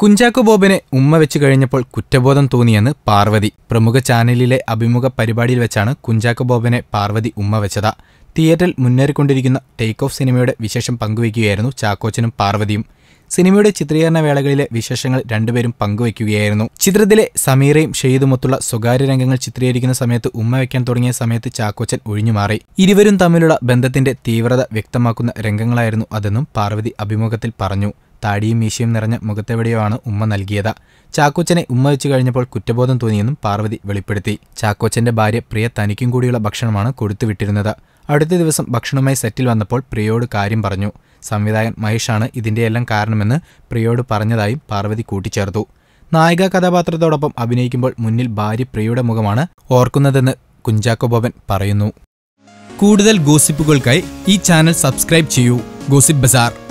കുഞ്ചാക്കോ ബോബിനെ ഉമ്മ വെച്ച് കഴിഞ്ഞപ്പോൾ കുറ്റബോധം തോന്നിയെന്ന് പാർവതി. പ്രമുഖ ചാനലിലെ അഭിമുഖ പരിപാടിയിൽ വെച്ചാണ് കുഞ്ചാക്കോ ബോബിനെ പാർവതി ഉമ്മ വെച്ചത്. തിയേറ്ററിൽ മുന്നേറിക്കൊണ്ടിരിക്കുന്ന ടേക്ക് ഓഫ് സിനിമയുടെ വിശേഷം പങ്കുവയ്ക്കുകയായിരുന്നു ചാക്കോച്ചനും പാർവതിയും. സിനിമയുടെ ചിത്രീകരണ വേളകളിലെ വിശേഷങ്ങൾ രണ്ടുപേരും പങ്കുവയ്ക്കുകയായിരുന്നു. ചിത്രത്തിലെ സമീറയും ഷെയ്ദുമൊത്തുള്ള സ്വകാര്യ രംഗങ്ങൾ ചിത്രീകരിക്കുന്ന സമയത്ത് ഉമ്മ വയ്ക്കാൻ തുടങ്ങിയ സമയത്ത് ചാക്കോച്ചൻ ഒഴിഞ്ഞുമാറി ഇരുവരും തമ്മിലുള്ള ബന്ധത്തിന്റെ തീവ്രത വ്യക്തമാക്കുന്ന രംഗങ്ങളായിരുന്നു അതെന്നും പാർവതി അഭിമുഖത്തിൽ പറഞ്ഞു. താടിയും മീശയും നിറഞ്ഞ മുഖത്തെവിടെയോ ആണ് ഉമ്മ നൽകിയത്. ചാക്കോച്ചനെ ഉമ്മ വെച്ച് കഴിഞ്ഞപ്പോൾ കുറ്റബോധം തോന്നിയെന്നും പാർവതി വെളിപ്പെടുത്തി. ചാക്കോച്ചന്റെ ഭാര്യ പ്രിയ തനിക്കും കൂടിയുള്ള ഭക്ഷണമാണ് കൊടുത്തുവിട്ടിരുന്നത് അടുത്ത ദിവസം ഭക്ഷണവുമായി സെറ്റിൽ വന്നപ്പോൾ പ്രിയയോട് കാര്യം പറഞ്ഞു. സംവിധായകൻ മഹേഷാണ് ഇതിന്റെയെല്ലാം കാരണമെന്ന് പ്രിയയോട് പറഞ്ഞതായും പാർവതി കൂട്ടിച്ചേർത്തു. നായിക കഥാപാത്രത്തോടൊപ്പം അഭിനയിക്കുമ്പോൾ മുന്നിൽ ഭാര്യ പ്രിയയുടെ മുഖമാണ് ഓർക്കുന്നതെന്ന് കുഞ്ചാക്കോ ബോബൻ പറയുന്നു. കൂടുതൽ ഗോസിപ്പുകൾക്കായി ഈ ചാനൽ സബ്സ്ക്രൈബ് ചെയ്യൂ. Gossip bazaar.